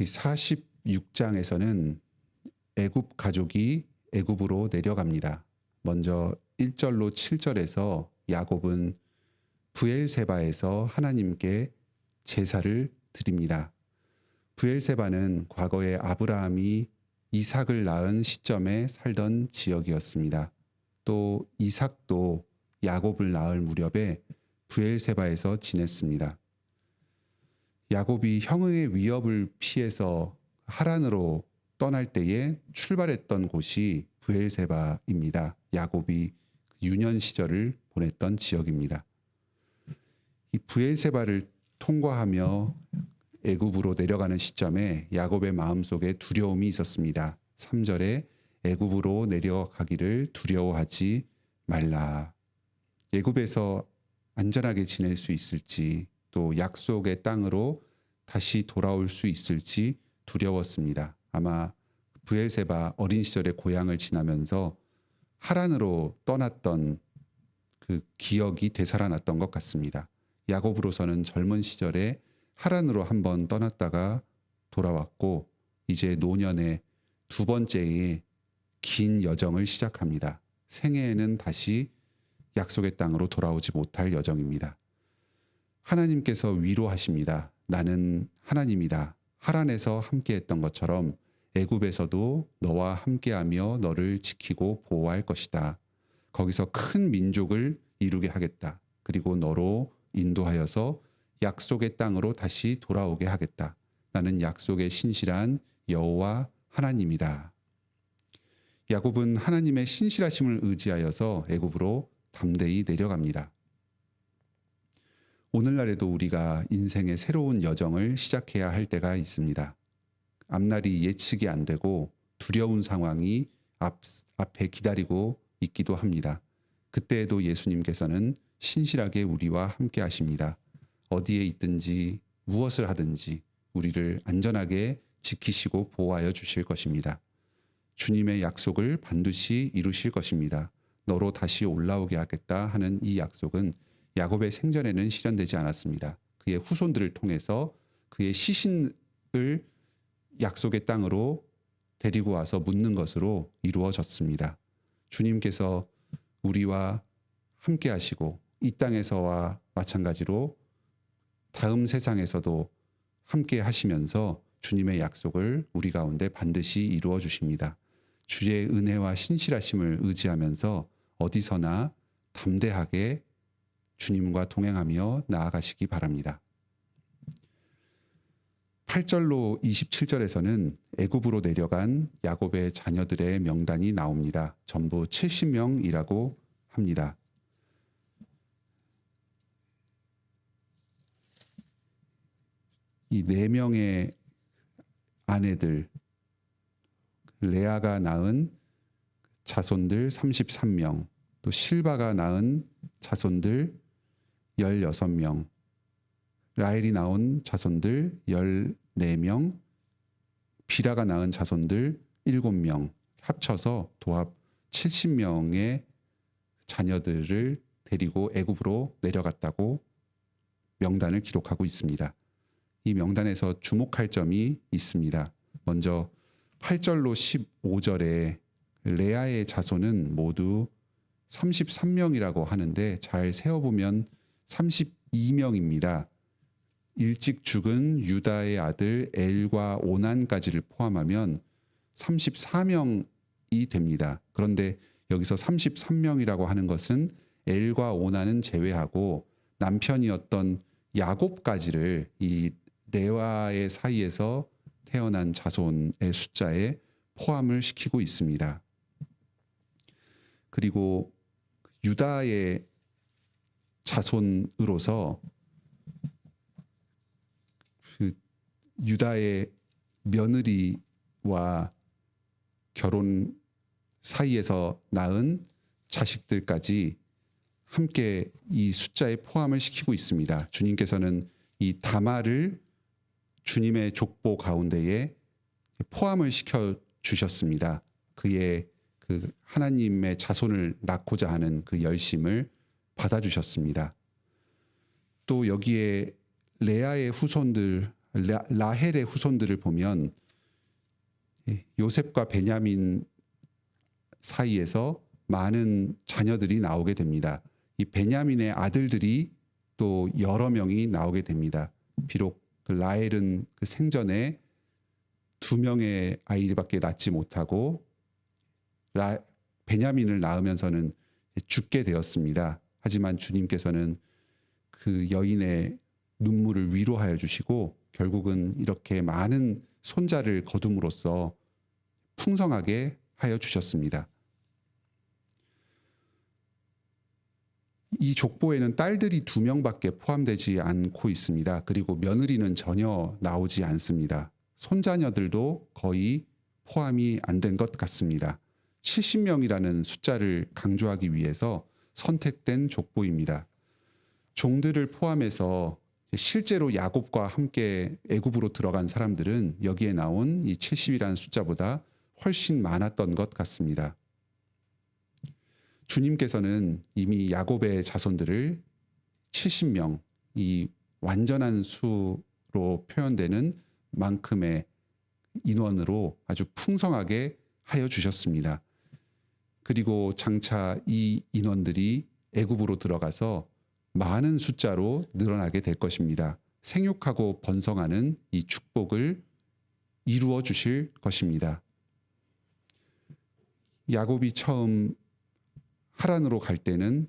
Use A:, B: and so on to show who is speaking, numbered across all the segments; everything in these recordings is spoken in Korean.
A: 46장에서는 애굽 가족이 애굽으로 내려갑니다. 먼저 1절로 7절에서 야곱은 부엘세바에서 하나님께 제사를 드립니다. 부엘세바는 과거에 아브라함이 이삭을 낳은 시점에 살던 지역이었습니다. 또 이삭도 야곱을 낳을 무렵에 부엘세바에서 지냈습니다. 야곱이 형의 위협을 피해서 하란으로 떠날 때에 출발했던 곳이 부엘세바입니다. 야곱이 유년 시절을 보냈던 지역입니다. 이 부엘세바를 통과하며 애굽으로 내려가는 시점에 야곱의 마음속에 두려움이 있었습니다. 3절에 애굽으로 내려가기를 두려워하지 말라. 애굽에서 안전하게 지낼 수 있을지 또 약속의 땅으로 다시 돌아올 수 있을지 두려웠습니다. 아마 부엘세바 어린 시절의 고향을 지나면서 하란으로 떠났던 그 기억이 되살아났던 것 같습니다. 야곱으로서는 젊은 시절에 하란으로 한번 떠났다가 돌아왔고 이제 노년의 두 번째의 긴 여정을 시작합니다. 생애에는 다시 약속의 땅으로 돌아오지 못할 여정입니다. 하나님께서 위로하십니다. 나는 하나님이다. 하란에서 함께했던 것처럼 애굽에서도 너와 함께하며 너를 지키고 보호할 것이다. 거기서 큰 민족을 이루게 하겠다. 그리고 너로 인도하여서 약속의 땅으로 다시 돌아오게 하겠다. 나는 약속의 신실한 여호와 하나님이다. 야곱은 하나님의 신실하심을 의지하여서 애굽으로 담대히 내려갑니다. 오늘날에도 우리가 인생의 새로운 여정을 시작해야 할 때가 있습니다. 앞날이 예측이 안 되고 두려운 상황이 앞, 앞에 기다리고 있기도 합니다. 그때에도 예수님께서는 신실하게 우리와 함께 하십니다. 어디에 있든지 무엇을 하든지 우리를 안전하게 지키시고 보호하여 주실 것입니다. 주님의 약속을 반드시 이루실 것입니다. 너로 다시 올라오게 하겠다 하는 이 약속은 야곱의 생전에는 실현되지 않았습니다. 그의 후손들을 통해서 그의 시신을 약속의 땅으로 데리고 와서 묻는 것으로 이루어졌습니다. 주님께서 우리와 함께 하시고 이 땅에서와 마찬가지로 다음 세상에서도 함께 하시면서 주님의 약속을 우리 가운데 반드시 이루어 주십니다. 주의 은혜와 신실하심을 의지하면서 어디서나 담대하게 주님과 동행하며 나아가시기 바랍니다. 8절로 27절에서는 애굽으로 내려간 야곱의 자녀들의 명단이 나옵니다. 전부 70명이라고 합니다. 이 네 명의 아내들 레아가 낳은 자손들 33명, 또 실바가 낳은 자손들 16명, 라헬이 낳은 자손들 14명, 비라가 낳은 자손들 7명, 합쳐서 도합 70명의 자녀들을 데리고 애굽으로 내려갔다고 명단을 기록하고 있습니다. 이 명단에서 주목할 점이 있습니다. 먼저 8절로 15절에 레아의 자손은 모두 33명이라고 하는데 잘 세어보면 32명입니다. 일찍 죽은 유다의 아들 엘과 오난까지를 포함하면 34명이 됩니다. 그런데 여기서 33명이라고 하는 것은 엘과 오난은 제외하고 남편이었던 야곱까지를 이 레와의 사이에서 태어난 자손의 숫자에 포함을 시키고 있습니다. 그리고 유다의 자손으로서 그 유다의 며느리와 결혼 사이에서 낳은 자식들까지 함께 이 숫자에 포함을 시키고 있습니다. 주님께서는 이 다마를 주님의 족보 가운데에 포함을 시켜 주셨습니다. 그의 그 하나님의 자손을 낳고자 하는 그 열심을 받아주셨습니다. 또 여기에 레아의 후손들 라, 라헬의 후손들을 보면 예, 요셉과 베냐민 사이에서 많은 자녀들이 나오게 됩니다. 이 베냐민의 아들들이 또 여러 명이 나오게 됩니다. 비록 그 라헬은 그 생전에 두 명의 아이밖에 낳지 못하고 라, 베냐민을 낳으면서는 죽게 되었습니다. 하지만 주님께서는 그 여인의 눈물을 위로하여 주시고 결국은 이렇게 많은 손자를 거둠으로써 풍성하게 하여 주셨습니다. 이 족보에는 딸들이 두 명밖에 포함되지 않고 있습니다. 그리고 며느리는 전혀 나오지 않습니다. 손자녀들도 거의 포함이 안 된 것 같습니다. 70명이라는 숫자를 강조하기 위해서 선택된 족보입니다. 종들을 포함해서 실제로 야곱과 함께 애굽으로 들어간 사람들은 여기에 나온 이 70이라는 숫자보다 훨씬 많았던 것 같습니다. 주님께서는 이미 야곱의 자손들을 70명, 이 완전한 수로 표현되는 만큼의 인원으로 아주 풍성하게 하여 주셨습니다. 그리고 장차 이 인원들이 애굽으로 들어가서 많은 숫자로 늘어나게 될 것입니다. 생육하고 번성하는 이 축복을 이루어 주실 것입니다. 야곱이 처음 하란으로 갈 때는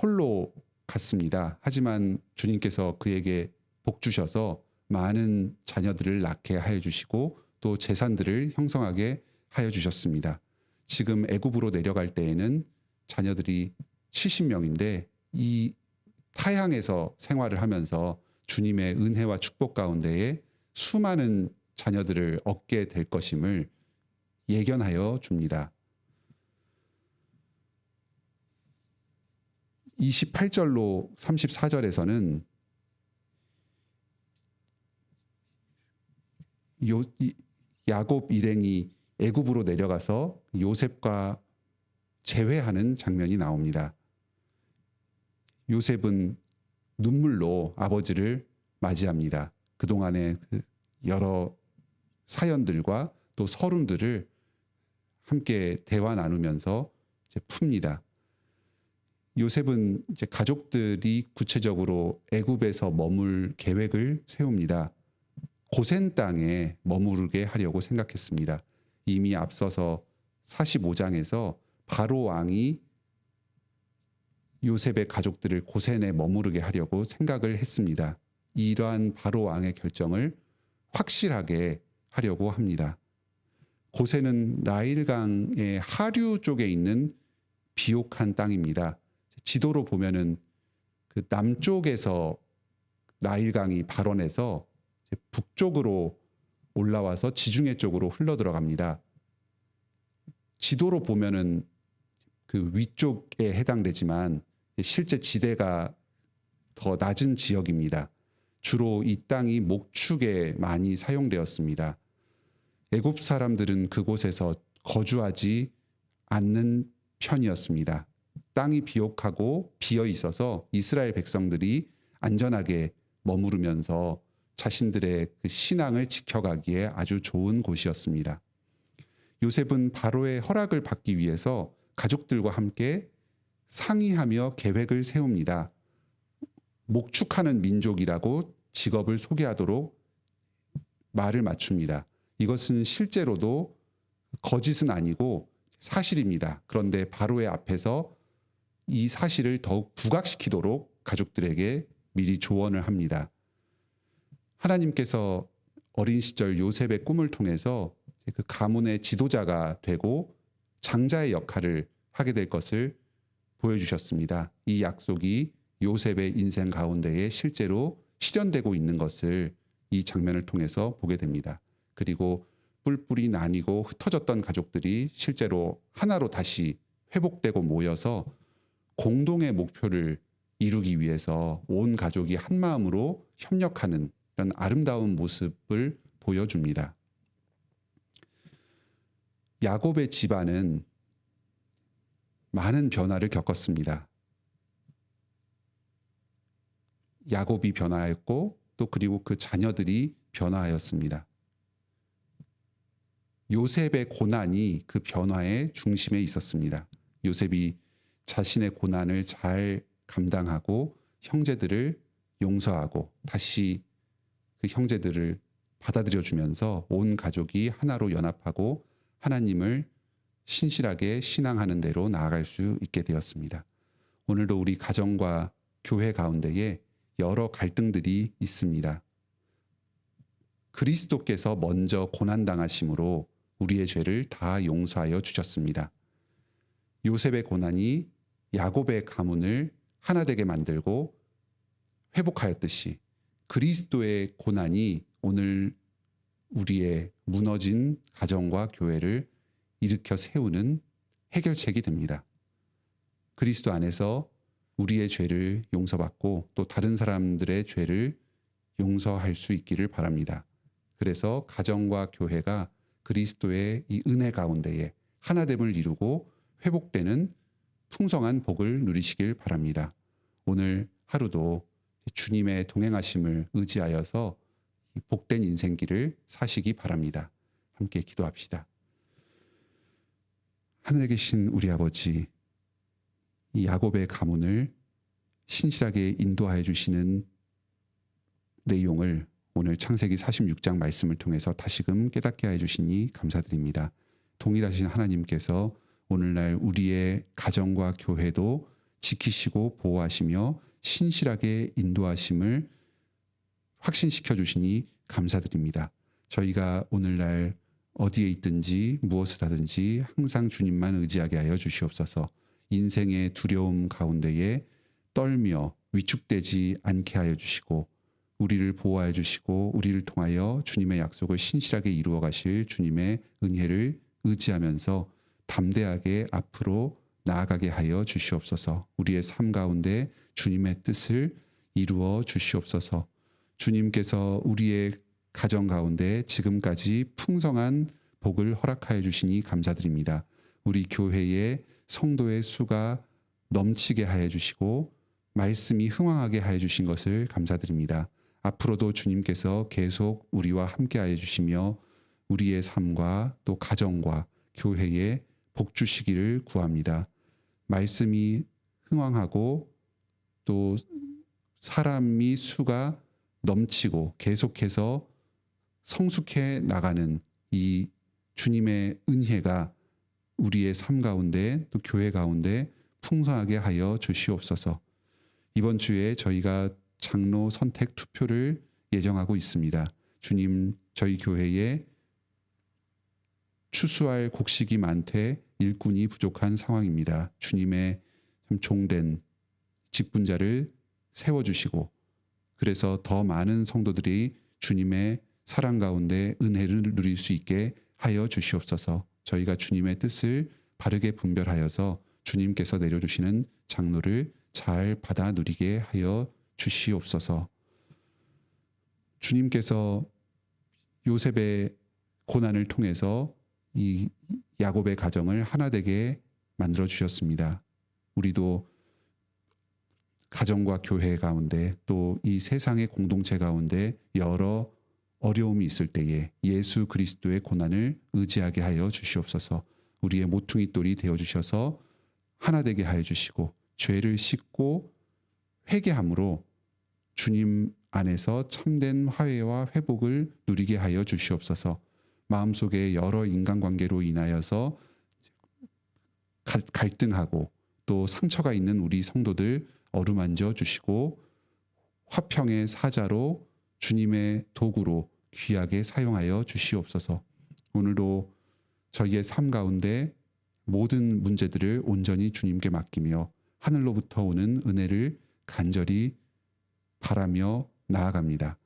A: 홀로 갔습니다. 하지만 주님께서 그에게 복 주셔서 많은 자녀들을 낳게 하여 주시고 또 재산들을 형성하게 하여 주셨습니다. 지금 애굽으로 내려갈 때에는 자녀들이 70명인데 이 타향에서 생활을 하면서 주님의 은혜와 축복 가운데에 수많은 자녀들을 얻게 될 것임을 예견하여 줍니다. 28절로 34절에서는 요, 야곱 일행이 애굽으로 내려가서 요셉과 재회하는 장면이 나옵니다. 요셉은 눈물로 아버지를 맞이합니다. 그동안의 그 여러 사연들과 또 서름들을 함께 대화 나누면서 풉니다. 요셉은 이제 가족들이 구체적으로 애굽에서 머물 계획을 세웁니다. 고센 땅에 머무르게 하려고 생각했습니다. 이미 앞서서 45장에서 바로 왕이 요셉의 가족들을 고센에 머무르게 하려고 생각을 했습니다. 이러한 바로 왕의 결정을 확실하게 하려고 합니다. 고센은 라일강의 하류 쪽에 있는 비옥한 땅입니다. 지도로 보면은 그 남쪽에서 나일강이 발원해서 북쪽으로 올라와서 지중해 쪽으로 흘러 들어갑니다. 지도로 보면은 그 위쪽에 해당되지만 실제 지대가 더 낮은 지역입니다. 주로 이 땅이 목축에 많이 사용되었습니다. 애굽 사람들은 그곳에서 거주하지 않는 편이었습니다. 땅이 비옥하고 비어 있어서 이스라엘 백성들이 안전하게 머무르면서 자신들의 그 신앙을 지켜가기에 아주 좋은 곳이었습니다. 요셉은 바로의 허락을 받기 위해서 가족들과 함께 상의하며 계획을 세웁니다. 목축하는 민족이라고 직업을 소개하도록 말을 맞춥니다. 이것은 실제로도 거짓은 아니고 사실입니다. 그런데 바로의 앞에서 이 사실을 더욱 부각시키도록 가족들에게 미리 조언을 합니다. 하나님께서 어린 시절 요셉의 꿈을 통해서 그 가문의 지도자가 되고 장자의 역할을 하게 될 것을 보여주셨습니다. 이 약속이 요셉의 인생 가운데에 실제로 실현되고 있는 것을 이 장면을 통해서 보게 됩니다. 그리고 뿔뿔이 나뉘고 흩어졌던 가족들이 실제로 하나로 다시 회복되고 모여서 공동의 목표를 이루기 위해서 온 가족이 한 마음으로 협력하는 이런 아름다운 모습을 보여줍니다. 야곱의 집안은 많은 변화를 겪었습니다. 야곱이 변화했고 또 그리고 그 자녀들이 변화하였습니다. 요셉의 고난이 그 변화의 중심에 있었습니다. 요셉이 자신의 고난을 잘 감당하고 형제들을 용서하고 다시 그 형제들을 받아들여 주면서 온 가족이 하나로 연합하고 하나님을 신실하게 신앙하는 대로 나아갈 수 있게 되었습니다. 오늘도 우리 가정과 교회 가운데에 여러 갈등들이 있습니다. 그리스도께서 먼저 고난당하심으로 우리의 죄를 다 용서하여 주셨습니다. 요셉의 고난이 야곱의 가문을 하나 되게 만들고 회복하였듯이 그리스도의 고난이 오늘 우리의 무너진 가정과 교회를 일으켜 세우는 해결책이 됩니다. 그리스도 안에서 우리의 죄를 용서받고 또 다른 사람들의 죄를 용서할 수 있기를 바랍니다. 그래서 가정과 교회가 그리스도의 이 은혜 가운데에 하나됨을 이루고 회복되는 풍성한 복을 누리시길 바랍니다. 오늘 하루도 주님의 동행하심을 의지하여서 복된 인생길을 사시기 바랍니다. 함께 기도합시다. 하늘에 계신 우리 아버지, 이 야곱의 가문을 신실하게 인도하여 주시는 내용을 오늘 창세기 46장 말씀을 통해서 다시금 깨닫게 해 주시니 감사드립니다. 동일하신 하나님께서 오늘날 우리의 가정과 교회도 지키시고 보호하시며 신실하게 인도하심을 확신시켜 주시니 감사드립니다. 저희가 오늘날 어디에 있든지 무엇을 하든지 항상 주님만 의지하게 하여 주시옵소서. 인생의 두려움 가운데에 떨며 위축되지 않게 하여 주시고 우리를 보호하여 주시고 우리를 통하여 주님의 약속을 신실하게 이루어 가실 주님의 은혜를 의지하면서 담대하게 앞으로 나아가게 하여 주시옵소서. 우리의 삶 가운데 주님의 뜻을 이루어 주시옵소서. 주님께서 우리의 가정 가운데 지금까지 풍성한 복을 허락하여 주시니 감사드립니다. 우리 교회의 성도의 수가 넘치게 하여 주시고 말씀이 흥왕하게 하여 주신 것을 감사드립니다. 앞으로도 주님께서 계속 우리와 함께 하여 주시며 우리의 삶과 또 가정과 교회에 복 주시기를 구합니다. 말씀이 흥왕하고 또 사람이 수가 넘치고 계속해서 성숙해 나가는 이 주님의 은혜가 우리의 삶 가운데 또 교회 가운데 풍성하게 하여 주시옵소서. 이번 주에 저희가 장로 선택 투표를 예정하고 있습니다. 주님, 저희 교회에 추수할 곡식이 많되 일꾼이 부족한 상황입니다. 주님의 참 종된 직분자를 세워주시고 그래서 더 많은 성도들이 주님의 사랑 가운데 은혜를 누릴 수 있게 하여 주시옵소서. 저희가 주님의 뜻을 바르게 분별하여서 주님께서 내려주시는 장로를 잘 받아 누리게 하여 주시옵소서. 주님께서 요셉의 고난을 통해서 이 야곱의 가정을 하나 되게 만들어 주셨습니다. 우리도 가정과 교회 가운데 또 이 세상의 공동체 가운데 여러 어려움이 있을 때에 예수 그리스도의 고난을 의지하게 하여 주시옵소서. 우리의 모퉁이 돌이 되어 주셔서 하나 되게 하여 주시고 죄를 씻고 회개함으로 주님 안에서 참된 화해와 회복을 누리게 하여 주시옵소서. 마음속에 여러 인간관계로 인하여서 갈등하고 또 상처가 있는 우리 성도들 어루만져 주시고 화평의 사자로 주님의 도구로 귀하게 사용하여 주시옵소서. 오늘도 저희의 삶 가운데 모든 문제들을 온전히 주님께 맡기며 하늘로부터 오는 은혜를 간절히 바라며 나아갑니다.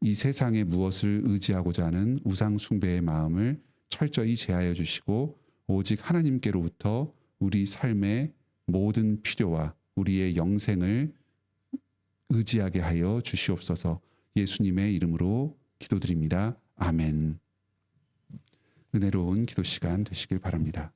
A: 이 세상에 무엇을 의지하고자 하는 우상 숭배의 마음을 철저히 제하여 주시고 오직 하나님께로부터 우리 삶의 모든 필요와 우리의 영생을 의지하게 하여 주시옵소서. 예수님의 이름으로 기도드립니다. 아멘. 은혜로운 기도 시간 되시길 바랍니다.